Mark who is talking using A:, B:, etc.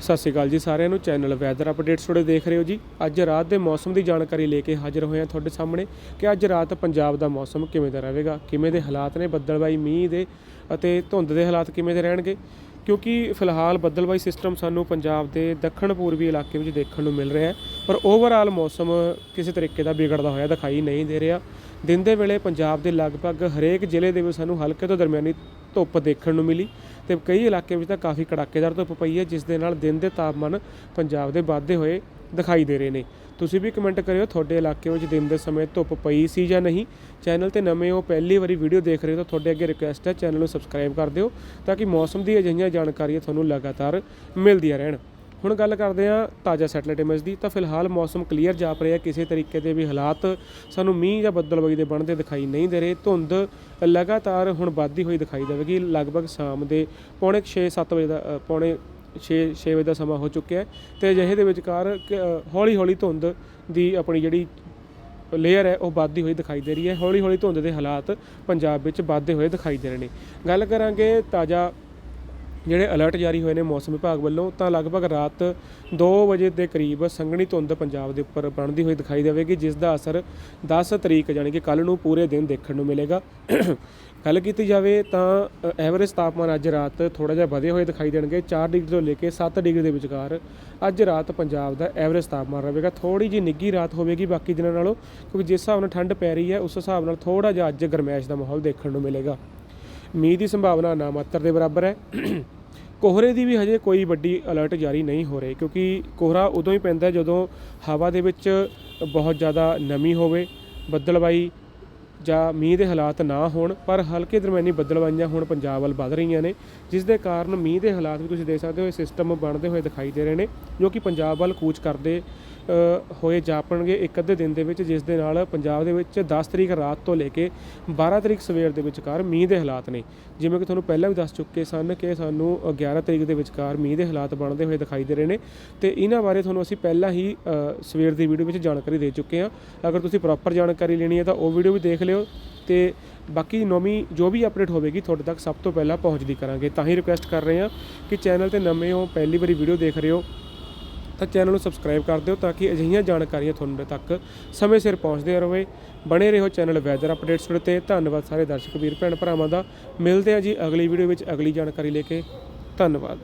A: ਸਤਿ ਸ਼੍ਰੀ ਅਕਾਲ ਜੀ ਸਾਰਿਆਂ ਨੂੰ। ਚੈਨਲ ਵੈਦਰ ਅਪਡੇਟਸ ਤੁਹਾਡੇ ਦੇਖ ਰਹੇ ਹੋ ਜੀ। ਅੱਜ ਰਾਤ ਦੇ ਮੌਸਮ ਦੀ ਜਾਣਕਾਰੀ ਲੈ ਕੇ ਹਾਜ਼ਰ ਹੋਏ ਹਾਂ ਤੁਹਾਡੇ ਸਾਹਮਣੇ ਕਿ ਅੱਜ ਰਾਤ ਪੰਜਾਬ ਦਾ ਮੌਸਮ ਕਿਵੇਂ ਦਾ ਰਹੇਗਾ, ਕਿਵੇਂ ਦੇ ਹਾਲਾਤ ਨੇ ਬੱਦਲਬਾਈ ਮੀਂਹ ਦੇ ਅਤੇ ਧੁੰਦ ਦੇ ਹਾਲਾਤ ਕਿਵੇਂ ਦੇ ਰਹਿਣਗੇ? ਕਿਉਂਕਿ ਫਿਲਹਾਲ ਬੱਦਲਬਾਈ ਸਿਸਟਮ ਸਾਨੂੰ ਪੰਜਾਬ ਦੇ ਦੱਖਣ ਪੂਰਬੀ ਇਲਾਕੇ ਵਿੱਚ ਦੇਖਣ ਨੂੰ ਮਿਲ ਰਿਹਾ ਹੈ। ਪਰ ਓਵਰਆਲ ਮੌਸਮ ਕਿਸੇ ਤਰੀਕੇ ਦਾ ਵਿਗੜਦਾ ਹੋਇਆ, ਦਿਖਾਈ ਨਹੀਂ ਦੇ ਰਿਹਾ। ਦਿਨ ਦੇ ਵੇਲੇ ਪੰਜਾਬ ਦੇ ਲਗਭਗ ਹਰੇਕ ਜ਼ਿਲ੍ਹੇ ਦੇ ਵਿੱਚ ਸਾਨੂੰ ਹਲਕੇ ਤੋਂ ਦਰਮਿਆਨੀ ਧੁੱਪ ਦੇਖਣ ਨੂੰ ਮਿਲੀ ਤੇ ਕਈ ਇਲਾਕੇ ਵਿੱਚ ਤਾਂ ਕਾਫੀ ਕੜਾਕੇਦਾਰ ਧੁੱਪ ਪਈ ਹੈ, ਜਿਸ ਦੇ ਨਾਲ ਦਿਨ ਦੇ ਤਾਪਮਾਨ ਪੰਜਾਬ ਦੇ ਵੱਧਦੇ ਹੋਏ ਦਿਖਾਈ ਦੇ ਰਹੇ ਨੇ। ਤੁਸੀਂ ਵੀ ਕਮੈਂਟ ਕਰਿਓ, ਤੁਹਾਡੇ ਇਲਾਕੇ ਵਿੱਚ ਦਿਨ ਦੇ ਸਮੇਂ ਧੁੱਪ ਪਈ ਸੀ ਜਾਂ ਨਹੀਂ? ਚੈਨਲ ਤੇ ਨਵੇਂ ਹੋ, ਪਹਿਲੀ ਵਾਰੀ ਵੀਡੀਓ ਦੇਖ ਰਹੇ ਹੋ ਤਾਂ ਤੁਹਾਡੇ ਅੱਗੇ ਰਿਕੁਐਸਟ ਹੈ ਚੈਨਲ ਨੂੰ ਸਬਸਕ੍ਰਾਈਬ ਕਰ ਦਿਓ ਤਾਂ ਕਿ ਮੌਸਮ ਦੀ ਅਜਿਹੀਆਂ ਜਾਣਕਾਰੀਆਂ ਤੁਹਾਨੂੰ ਲਗਾਤਾਰ ਮਿਲਦੀਆਂ ਰਹਿਣ। ਹੁਣ ਗੱਲ ਕਰਦੇ ਹਾਂ ਤਾਜ਼ਾ ਸੈਟਲਾਈਟ ਇਮੇਜ ਦੀ। ਤਾਂ ਫਿਲਹਾਲ ਮੌਸਮ ਕਲੀਅਰ ਜਾਪ ਰਿਹਾ ਕਿਸੇ ਤਰੀਕੇ ਦੇ ਵੀ ਹਾਲਾਤ ਸਾਨੂੰ ਮੀਂਹ ਜਾਂ ਬੱਦਲਬਾਈ ਦੇ ਬਣਦੇ ਦਿਖਾਈ ਨਹੀਂ ਦੇ ਰਹੇ। ਧੁੰਦ ਲਗਾਤਾਰ ਹੁਣ ਵੱਧਦੀ ਹੋਈ ਦਿਖਾਈ ਦੇਵੇਗੀ। ਲਗਭਗ ਸ਼ਾਮ ਦੇ ਪੌਣੇ 6-7 ਵਜੇ ਦਾ ਪੌਣੇ 6 6 ਵਜੇ ਦਾ ਸਮਾਂ ਹੋ ਚੁੱਕਿਆ ਹੈ। ਤੇ ਅਜਿਹੇ ਦੇ ਵਿਚਕਾਰ ਹੌਲੀ ਹੌਲੀ ਧੁੰਦ ਦੀ ਆਪਣੀ ਜਿਹੜੀ ਲੇਅਰ ਹੈ, ਉਹ ਵੱਧਦੀ ਹੋਈ ਦਿਖਾਈ ਦੇ ਰਹੀ ਹੈ। ਹੌਲੀ ਹੌਲੀ ਧੁੰਦ ਦੇ ਹਾਲਾਤ ਪੰਜਾਬ ਵਿੱਚ ਵੱਧਦੇ ਹੋਏ ਦਿਖਾਈ ਦੇ ਰਹੇ ਨੇ। ਗੱਲ ਕਰਾਂਗੇ ਤਾਜ਼ਾ ਜਿਹੜੇ ਅਲਰਟ ਜਾਰੀ ਹੋਏ ਨੇ ਮੌਸਮ ਵਿਭਾਗ ਵੱਲੋਂ, ਤਾਂ ਲਗਭਗ ਰਾਤ 2 ਵਜੇ ਦੇ ਕਰੀਬ ਸੰਘਣੀ ਧੁੰਦ ਪੰਜਾਬ ਦੇ ਉੱਪਰ ਬਣਦੀ ਹੋਈ ਦਿਖਾਈ ਦੇਵੇਗੀ, ਜਿਸ ਦਾ ਅਸਰ 10 ਤਰੀਕ ਯਾਨੀ ਕਿ ਕੱਲ ਨੂੰ ਪੂਰੇ ਦਿਨ ਦੇਖਣ ਨੂੰ ਮਿਲੇਗਾ। ਗੱਲ ਕੀਤੀ ਜਾਵੇ ਤਾਂ ਐਵਰੇਜ ਤਾਪਮਾਨ ਅੱਜ ਰਾਤ ਥੋੜਾ ਜਿਹਾ ਵਧੇ ਹੋਏ ਦਿਖਾਈ ਦੇਣਗੇ 4 ਡਿਗਰੀ ਤੋਂ ਲੈ ਕੇ 7 ਡਿਗਰੀ ਦੇ ਵਿਚਕਾਰ ਅੱਜ ਰਾਤ ਪੰਜਾਬ ਦਾ ਐਵਰੇਜ ਤਾਪਮਾਨ ਰਹੇਗਾ। ਥੋੜੀ ਜਿਹੀ ਨਿੱਗੀ ਰਾਤ ਹੋਵੇਗੀ ਬਾਕੀ ਦਿਨਾਂ ਨਾਲੋਂ, ਕਿਉਂਕਿ ਜਿਸ ਹਿਸਾਬ ਨਾਲ ਠੰਡ ਪੈ ਰਹੀ ਹੈ, ਉਸ ਹਿਸਾਬ ਨਾਲ ਥੋੜਾ ਜਿਹਾ ਅੱਜ ਗਰਮੈਸ਼ ਦਾ ਮਾਹੌਲ ਦੇਖਣ ਨੂੰ ਮਿਲੇਗਾ। ਮੀਂਹ ਦੀ ਸੰਭਾਵਨਾ ਨਾ ਮਾਤਰ ਦੇ ਬਰਾਬਰ ਹੈ। ਕੋਹਰੇ ਦੀ ਵੀ ਹਜੇ ਕੋਈ ਵੱਡੀ ਅਲਰਟ ਜਾਰੀ ਨਹੀਂ ਹੋ ਰਹੀ, ਕਿਉਂਕਿ ਕੋਹਰਾ ਉਦੋਂ ਹੀ ਪੈਂਦਾ ਜਦੋਂ ਹਵਾ ਦੇ ਵਿੱਚ ਬਹੁਤ ਜ਼ਿਆਦਾ ਨਮੀ ਹੋਵੇ ਬੱਦਲਬਾਈ ਜਾਂ ਮੀਂਹ ਦੇ ਹਾਲਾਤ ਨਾ ਹੋਣ, ਪਰ ਹਲਕੇ ਦਰਮਿਆਨੀ ਬੱਦਲਵਾਈਆਂ ਹੁਣ ਪੰਜਾਬ ਵੱਲ ਵੱਧ ਰਹੀਆਂ ਨੇ, ਜਿਸ ਦੇ ਕਾਰਨ ਮੀਂਹ ਦੇ ਹਾਲਾਤ ਵੀ ਤੁਸੀਂ ਦੇਖ ਸਕਦੇ ਹੋ, ਇਹ ਸਿਸਟਮ ਬਣਦੇ ਹੋਏ ਦਿਖਾਈ ਦੇ ਰਹੇ ਨੇ, ਜੋ ਕਿ ਪੰਜਾਬ ਵੱਲ ਕੂਚ ਕਰਦੇ ਹੋਏ ਜਾਪਣਗੇ ਇੱਕ ਅੱਧੇ ਦਿਨ ਦੇ ਵਿੱਚ, ਜਿਸ ਦੇ ਨਾਲ ਪੰਜਾਬ ਦੇ ਵਿੱਚ 10 ਤਰੀਕ ਰਾਤ ਤੋਂ ਲੈ ਕੇ 12 ਤਰੀਕ ਸਵੇਰ ਦੇ ਵਿਚਕਾਰ ਮੀਂਹ ਦੇ ਹਾਲਾਤ ਨੇ। ਜਿਵੇਂ ਕਿ ਤੁਹਾਨੂੰ ਪਹਿਲਾਂ ਵੀ ਦੱਸ ਚੁੱਕੇ ਸਨ ਕਿ ਸਾਨੂੰ 11 ਤਰੀਕ ਦੇ ਵਿਚਕਾਰ ਮੀਂਹ ਦੇ ਹਾਲਾਤ ਬਣਦੇ ਹੋਏ ਦਿਖਾਈ ਦੇ ਰਹੇ ਨੇ ਤੇ ਇਹਨਾਂ ਬਾਰੇ ਤੁਹਾਨੂੰ ਅਸੀਂ ਪਹਿਲਾਂ ਹੀ ਸਵੇਰ ਦੀ ਵੀਡੀਓ ਵਿੱਚ ਜਾਣਕਾਰੀ ਦੇ ਚੁੱਕੇ ਹਾਂ। ਅਗਰ ਤੁਸੀਂ ਪ੍ਰੋਪਰ ਜਾਣਕਾਰੀ ਲੈਣੀ ਹੈ ਤਾਂ ਉਹ ਵੀਡੀਓ ਵੀ ਦੇਖ ਲਿਓ ਤੇ ਬਾਕੀ ਨਵੀਂ ਜੋ ਵੀ ਅਪਡੇਟ ਹੋਵੇਗੀ ਤੁਹਾਡੇ ਤੱਕ ਸਭ ਤੋਂ ਪਹਿਲਾਂ ਪਹੁੰਚਦੀ ਕਰਾਂਗੇ। ਤਾਂ ਹੀ ਰਿਕੁਐਸਟ ਕਰ ਰਹੇ ਹਾਂ ਕਿ ਚੈਨਲ ਤੇ ਨਵੇਂ ਹੋ, ਪਹਿਲੀ ਵਾਰੀ ਵੀਡੀਓ ਦੇਖ ਰਹੇ ਹੋ ਤਾਂ ਚੈਨਲ ਨੂੰ ਸਬਸਕ੍ਰਾਈਬ ਕਰ ਦਿਓ ਤਾਂ ਕਿ ਅਜਿਹੀਆਂ ਜਾਣਕਾਰੀਆਂ ਤੁਹਾਨੂੰ ਤੱਕ ਸਮੇਂ ਸਿਰ ਪਹੁੰਚਦੇ ਰਹੇ। ਬਣੇ ਰਹੋ ਚੈਨਲ ਵੈਦਰ ਅਪਡੇਟਸ ਤੇ ਧੰਨਵਾਦ ਸਾਰੇ ਦਰਸ਼ਕ ਵੀਰ ਭੈਣ ਭਰਾਵਾਂ ਦਾ। ਮਿਲਦੇ ਹਾਂ ਜੀ ਅਗਲੀ ਵੀਡੀਓ ਵਿੱਚ ਅਗਲੀ ਜਾਣਕਾਰੀ ਲੈ ਕੇ। ਧੰਨਵਾਦ।